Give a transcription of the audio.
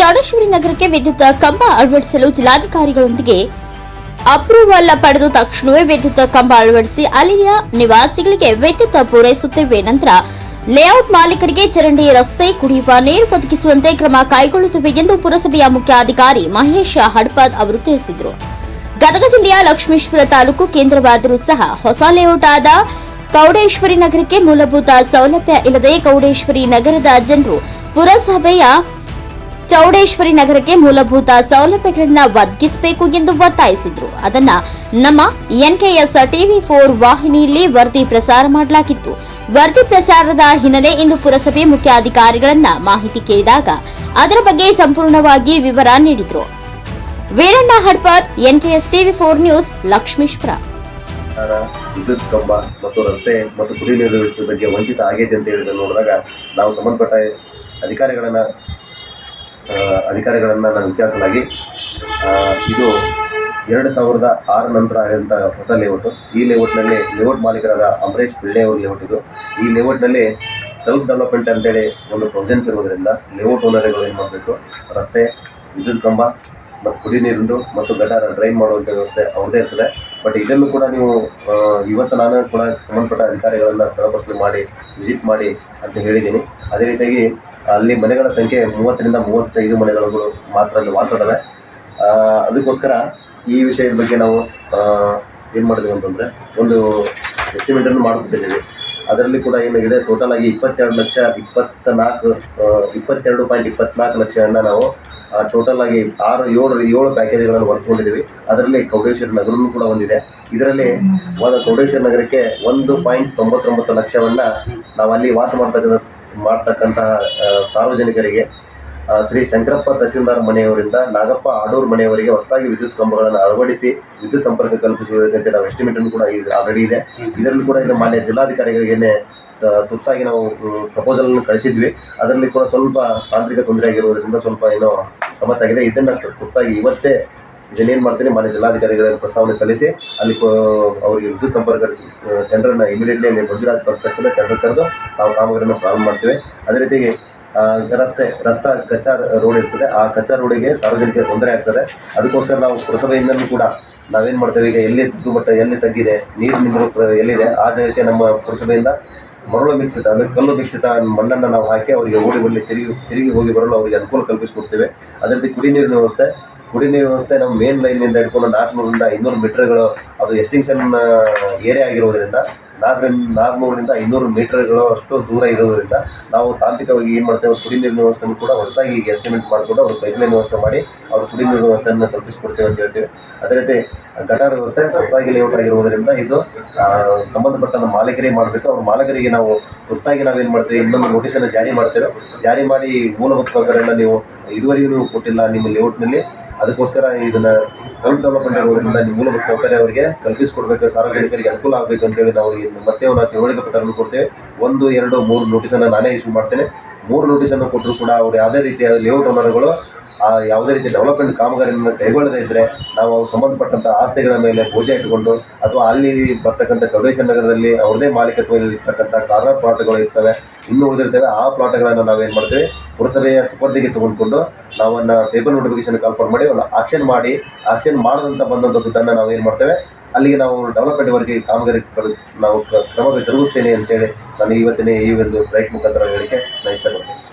ಚೌಡೇಶ್ವರಿ ನಗರಕ್ಕೆ ವಿದ್ಯುತ್ ಕಂಬ ಅಳವಡಿಸಲು ಜಿಲ್ಲಾಧಿಕಾರಿಗಳೊಂದಿಗೆ ಅಪ್ರೂವಲ್ ಪಡೆದು ತಕ್ಷಣವೇ ವಿದ್ಯುತ್ ಕಂಬ ಅಳವಡಿಸಿ ಅಲ್ಲಿಯ ನಿವಾಸಿಗಳಿಗೆ ವಿದ್ಯುತ್ ಪೂರೈಸುತ್ತೇವೆ. ನಂತರ ಲೇಔಟ್ ಮಾಲೀಕರಿಗೆ ಚರಂಡಿ, ರಸ್ತೆ, ಕುಡಿಯುವ ನೀರು ಒದಗಿಸುವಂತೆ ಕ್ರಮ ಕೈಗೊಳ್ಳುತ್ತಿವೆ ಎಂದು ಪುರಸಭೆಯ ಮುಖ್ಯಾಧಿಕಾರಿ ಮಹೇಶ್ ಹಡ್ಪದ್ ಅವರು ತಿಳಿಸಿದರು. ಗದಗ ಜಿಲ್ಲೆಯ ಲಕ್ಷ್ಮೇಶ್ವರ ತಾಲೂಕು ಕೇಂದ್ರವಾದರೂ ಸಹ ಹೊಸ ಲೇಔಟ್ ಆದ ಕೌಡೇಶ್ವರಿ ನಗರಕ್ಕೆ ಮೂಲಭೂತ ಸೌಲಭ್ಯ ಇಲ್ಲದೆ ಕೌಡೇಶ್ವರಿ ನಗರದ ಜನರು ಪುರಸಭೆಯ ಚೌಡೇಶ್ವರಿ ನಗರಕ್ಕೆ ಮೂಲಭೂತ ಸೌಲಭ್ಯಗಳನ್ನ ಒದಗಿಸಬೇಕು ಎಂದು ಒತ್ತಾಯಿಸಿದ್ರು. ಅದನ್ನ ನಮ್ಮ ಎನ್ಕೆಎಸ್ ಟಿವಿ ಫೋರ್ ವಾಹಿನಿಯಲ್ಲಿ ವರದಿ ಪ್ರಸಾರ ಮಾಡಲಾಗಿತ್ತು. ವರದಿ ಪ್ರಸಾರದ ಹಿನ್ನೆಲೆ ಇಂದು ಪುರಸಭೆ ಮುಖ್ಯಾಧಿಕಾರಿಗಳನ್ನ ಮಾಹಿತಿ ಕೇಳಿದಾಗ ಅದರ ಬಗ್ಗೆ ಸಂಪೂರ್ಣವಾಗಿ ವಿವರ ನೀಡಿದ್ರು. Veeranna Hadpar NKS TV four news Lakshmeshwara ವಿದ್ಯುತ್ ಕಂಬ ಮತ್ತು ರಸ್ತೆ ಮತ್ತು ಕುಡಿಯುವ ನೀರು ಬಗ್ಗೆ ವಂಚಿತ ಆಗೈತೆ ಅಂತ ಹೇಳಿದ ನೋಡಿದಾಗ ನಾವು ಸಂಬಂಧಪಟ್ಟ ಅಧಿಕಾರಿಗಳನ್ನು ಅಧಿಕಾರಿಗಳನ್ನು ನಾನು ವಿಚಾರಿಸಲಾಗಿ ಇದು ಎರಡು ಸಾವಿರದ ಆರು ನಂತರ ಆದಂಥ ಹೊಸ ಲೇಔಟು ಈ ಲೇಔಟ್ನಲ್ಲಿ ಲೇಔಟ್ ಮಾಲೀಕರಾದ ಅಂಬರೀಷ್ ಪಿಳ್ಳೆ ಅವರು ಲೇಔಟ್ ಇದು. ಈ ಲೇಔಟ್ನಲ್ಲಿ ಸೆಲ್ಫ್ ಡೆವಲಪ್ಮೆಂಟ್ ಅಂತೇಳಿ ಒಂದು ಪ್ರೊವಿಷನ್ಸ್ ಇರೋದರಿಂದ ಲೇಔಟ್ ಓನರ್ಗಳು ಏನು ಮಾಡಬೇಕು? ರಸ್ತೆ, ವಿದ್ಯುತ್ ಕಂಬ, ಮತ್ತು ಕುಡಿ ನೀರಿಂದು ಮತ್ತು ಗಟಾರ ಡ್ರೈನ್ ಮಾಡುವಂಥ ವ್ಯವಸ್ಥೆ ಅವ್ರದ್ದೇ ಇರ್ತದೆ. ಬಟ್ ಇದನ್ನು ಕೂಡ ನೀವು ಇವತ್ತು ನಾನು ಕೂಡ ಸಂಬಂಧಪಟ್ಟ ಅಧಿಕಾರಿಗಳನ್ನು ಸ್ಥಳ ಪರಿಶೀಲನೆ ಮಾಡಿ ವಿಸಿಟ್ ಮಾಡಿ ಅಂತ ಹೇಳಿದ್ದೀನಿ. ಅದೇ ರೀತಿಯಾಗಿ ಅಲ್ಲಿ ಮನೆಗಳ ಸಂಖ್ಯೆ ಮೂವತ್ತರಿಂದ ಮೂವತ್ತೈದು ಮನೆಗಳು ಮಾತ್ರ ಅಲ್ಲಿ ವಾಸದವೆ. ಅದಕ್ಕೋಸ್ಕರ ಈ ವಿಷಯದ ಬಗ್ಗೆ ನಾವು ಏನು ಮಾಡಿದ್ವಿ ಅಂತಂದರೆ ಒಂದು ಎಸ್ಟಿಮೇಟನ್ನು ಮಾಡಿಬಿಟ್ಟಿದ್ದೀವಿ. ಅದರಲ್ಲಿ ಕೂಡ ಏನಾಗಿದೆ? ಟೋಟಲ್ ಆಗಿ ಇಪ್ಪತ್ತೆರಡು ಲಕ್ಷ ಇಪ್ಪತ್ತ ನಾಲ್ಕು ಇಪ್ಪತ್ತೆರಡು ಪಾಯಿಂಟ್ ಇಪ್ಪತ್ನಾಲ್ಕು ಲಕ್ಷವನ್ನು ನಾವು ಟೋಟಲ್ ಆಗಿ ಆರು, ಏಳು ಏಳು ಪ್ಯಾಕೇಜ್ಗಳನ್ನು ಹೊರತುಕೊಂಡಿದ್ದೀವಿ ಅದರಲ್ಲಿ ಕೌಡೇಶ್ವರ ನಗರವೂ ಕೂಡ ಒಂದಿದೆ. ಇದರಲ್ಲಿ ಒಂದು ಕೌಡೇಶ್ವರ ನಗರಕ್ಕೆ ಒಂದು ಪಾಯಿಂಟ್ ತೊಂಬತ್ತೊಂಬತ್ತು ಲಕ್ಷವನ್ನು ನಾವು ಅಲ್ಲಿ ವಾಸ ಮಾಡ್ತಕ್ಕಂಥ, ಮಾಡ್ತಕ್ಕಂತಹ ಸಾರ್ವಜನಿಕರಿಗೆ ಶ್ರೀ ಶಂಕರಪ್ಪ ತಹಸೀಲ್ದಾರ್ ಮನೆಯವರಿಂದ ನಾಗಪ್ಪ ಆಡೂರ್ ಮನೆಯವರಿಗೆ ಹೊಸದಾಗಿ ವಿದ್ಯುತ್ ಕಂಬಗಳನ್ನು ಅಳವಡಿಸಿ ವಿದ್ಯುತ್ ಸಂಪರ್ಕ ಕಲ್ಪಿಸುವುದಕ್ಕೆ ನಾವು ಎಸ್ಟಿಮೇಟನ್ನು ಕೂಡ ಆಲ್ರೆಡಿ ಇದೆ. ಇದರಲ್ಲಿ ಕೂಡ ಇನ್ನು ಮಾನ್ಯ ಜಿಲ್ಲಾಧಿಕಾರಿಗಳಿಗೆ ತುರ್ತಾಗಿ ನಾವು ಪ್ರಪೋಸಲನ್ನು ಕಳಿಸಿದ್ವಿ. ಅದರಲ್ಲಿ ಕೂಡ ಸ್ವಲ್ಪ ತಾಂತ್ರಿಕ ತೊಂದರೆ ಆಗಿರುವುದರಿಂದ ಸ್ವಲ್ಪ ಏನೋ ಸಮಸ್ಯೆ ಆಗಿದೆ. ಇದನ್ನು ತುರ್ತಾಗಿ ಇವತ್ತೇ ಇದನ್ನೇನು ಮಾಡ್ತೀನಿ ಮಾನ್ಯ ಜಿಲ್ಲಾಧಿಕಾರಿಗಳ ಪ್ರಸ್ತಾವನೆ ಸಲ್ಲಿಸಿ ಅಲ್ಲಿ ಅವರಿಗೆ ವಿದ್ಯುತ್ ಸಂಪರ್ಕ ಟೆಂಡರ್ನ ಇಮಿಡಿಯೇಟ್ಲಿ ಬಂದ ತಕ್ಷಣ ಟೆಂಡರ್ ಕರೆದು ನಾವು ಕಾಮಗಾರಿಯನ್ನು ಪ್ರಾರಂಭ ಮಾಡ್ತೀವಿ. ಅದೇ ರೀತಿಗೆ ಆ, ರಸ್ತೆ, ರಸ್ತಾ ಕಚ್ಚಾ ರೋಡ್ ಇರ್ತದೆ. ಆ ಕಚ್ಚಾ ರೋಡಿಗೆ ಸಾರ್ವಜನಿಕರಿಗೆ ತೊಂದರೆ ಆಗ್ತದೆ. ಅದಕ್ಕೋಸ್ಕರ ನಾವು ಪುರಸಭೆಯಿಂದಲೂ ಕೂಡ ನಾವೇನು ಮಾಡ್ತೇವೆ, ಈಗ ಎಲ್ಲಿ ತುದ್ದು ಮಟ್ಟ, ಎಲ್ಲಿ ತಗ್ಗಿದೆ, ನೀರು ನಿಂದಿರೋ ಎಲ್ಲಿದೆ, ಆ ಜಾಗಕ್ಕೆ ನಮ್ಮ ಪುರಸಭೆಯಿಂದ ಮರಳು ಮಿಕ್ಸಿತ ಅಂದರೆ ಕಲ್ಲು ಮಿಕ್ಸಿತ ಮಣ್ಣನ್ನು ನಾವು ಹಾಕಿ ಅವರಿಗೆ ಓಡಿ ಬರಲಿ ತಿರುಗಿ ತಿರುಗಿ ಹೋಗಿ ಬರಲು ಅವರಿಗೆ ಅನುಕೂಲ ಕಲ್ಪಿಸಿಕೊಡ್ತೇವೆ. ಅದೇ ರೀತಿ ಕುಡಿ ನೀರಿನ ವ್ಯವಸ್ಥೆ, ಕುಡಿ ನೀರು ವ್ಯವಸ್ಥೆ ನಮ್ಮ ಮೇನ್ ಲೈನ್ನಿಂದ ಹಿಡ್ಕೊಂಡು ನಾಲ್ಕುನೂರಿಂದ ಐನೂರು ಮೀಟರ್ಗಳು ಅದು ಎಸ್ಟಿಂಕ್ಷನ್ ಏರಿಯಾ ಆಗಿರೋದ್ರಿಂದ ನಾಲ್ಕರಿಂದ ನಾಲ್ಕುನೂರಿಂದ ಐನೂರು ಮೀಟರ್ಗಳು ಅಷ್ಟು ದೂರ ಇರೋದ್ರಿಂದ ನಾವು ತಾಂತ್ರಿಕವಾಗಿ ಏನು ಮಾಡ್ತೇವೆ ಕುಡಿ ನೀರಿನ ವ್ಯವಸ್ಥೆಯನ್ನು ಕೂಡ ಹೊಸದಾಗಿ ಈಗ ಎಸ್ಟಿಮೇಟ್ ಮಾಡಿಕೊಂಡು ಅವ್ರು ಪೈಪ್ಲೈನ್ ವ್ಯವಸ್ಥೆ ಮಾಡಿ ಅವ್ರು ಕುಡಿ ನೀರಿನ ವ್ಯವಸ್ಥೆಯನ್ನು ಕಲ್ಪಿಸ್ಕೊಡ್ತೇವೆ ಅಂತ ಹೇಳ್ತೀವಿ. ಅದೇ ರೀತಿ ಗಟಾರ ವ್ಯವಸ್ಥೆ ಹೊಸದಾಗಿ ಲೇಔಟ್ ಆಗಿರುವುದರಿಂದ ಇದು ಸಂಬಂಧಪಟ್ಟ ನಮ್ಮ ಮಾಲೀಕರೇ ಮಾಡಬೇಕು. ಅವ್ರ ಮಾಲೀಕರಿಗೆ ನಾವು ತುರ್ತಾಗಿ ನಾವೇನು ಮಾಡ್ತೀವಿ, ಇನ್ನೊಂದು ನೋಟಿಸನ್ನು ಜಾರಿ ಮಾಡ್ತೇವೆ. ಜಾರಿ ಮಾಡಿ ಮೂಲಭೂತ ಸೌಕರ್ಯನ ನೀವು ಇದುವರೆಗೂ ನೀವು ಕೊಟ್ಟಿಲ್ಲ ನಿಮ್ಮ ಲೇಔಟ್ನಲ್ಲಿ ಅದಕ್ಕೋಸ್ಕರ ಇದನ್ನ ಸೆಲ್ಫ್ ಡೆವಲಪ್ಮೆಂಟ್ ಆಗೋದ್ರಿಂದ ನಿಮ್ಮ ಮೂಲಭೂತ ಸೌಕರ್ಯ ಅವರಿಗೆ ಕಲ್ಪಿಸಿಕೊಡ್ಬೇಕು. ಸಾರ್ವಜನಿಕರಿಗೆ ಅನುಕೂಲ ಆಗಬೇಕು ಅಂತೇಳಿ ನಾವು ಇನ್ನು ಮತ್ತೆ ಒಂದು ತಿಳುವಳಿಕೆ ಪತ್ರವನ್ನು ಕೊಡ್ತೇವೆ. ಒಂದು, ಎರಡು, ಮೂರು ನೋಟಿಸನ್ನು ನಾನೇ ಇಶ್ಯೂ ಮಾಡ್ತೇನೆ. ಮೂರು ನೋಟಿಸನ್ನು ಕೊಟ್ಟರು ಕೂಡ ಅವ್ರು ಯಾವುದೇ ರೀತಿಯ ಲೇಔಟ್ ಓನರ್ಗಳು ಆ, ಯಾವುದೇ ರೀತಿ ಡೆವಲಪ್ಮೆಂಟ್ ಕಾಮಗಾರಿಯನ್ನು ಕೈಗೊಳ್ಳದೇ ಇದ್ದರೆ ನಾವು ಅವ್ರು ಸಂಬಂಧಪಟ್ಟಂಥ ಆಸ್ತಿಗಳ ಮೇಲೆ ಪೂಜೆ ಇಟ್ಟುಕೊಂಡು ಅಥವಾ ಅಲ್ಲಿ ಬರ್ತಕ್ಕಂಥ ಗವೇಶ ನಗರದಲ್ಲಿ ಅವ್ರದೇ ಮಾಲೀಕತ್ವದಲ್ಲಿ ಇರ್ತಕ್ಕಂಥ ಕಾರ್ನರ್ ಪ್ಲಾಟ್ಗಳು ಇರ್ತವೆ, ಇನ್ನು ಉಳಿದಿರ್ತವೆ, ಆ ಪ್ಲಾಟ್ಗಳನ್ನು ನಾವೇನು ಮಾಡ್ತೇವೆ? ಪುರಸಭೆಯ ಸುಪರ್ದಿಗೆ ತಗೊಂಡ್ಕೊಂಡು ನಾವನ್ನು ಪೇಪರ್ ನೋಟಿಫಿಕೇಶನ್ ಕಾನ್ಫರ್ಮ್ ಮಾಡಿ ಅವ್ನ ಆಕ್ಷನ್ ಮಾಡಿ ಆಕ್ಷನ್ ಮಾಡದಂತ ಬಂದಂಥ ದುಡ್ಡನ್ನು ನಾವು ಏನು ಮಾಡ್ತೇವೆ? ಅಲ್ಲಿಗೆ ನಾವು ಡೆವಲಪ್ಮೆಂಟ್ ವರ್ಗ ಕಾಮಗಾರಿ ನಾವು ಕ್ರಮ ಜರುಗಿಸ್ತೇನೆ ಅಂತೇಳಿ ನಾನು ಇವತ್ತಿನ ಈ ಒಂದು ಪ್ರಯತ್ನ ಮುಖಾಂತರ ಹೇಳಿಕೆ ನಾನು ಇಷ್ಟಪಡ್ತೇನೆ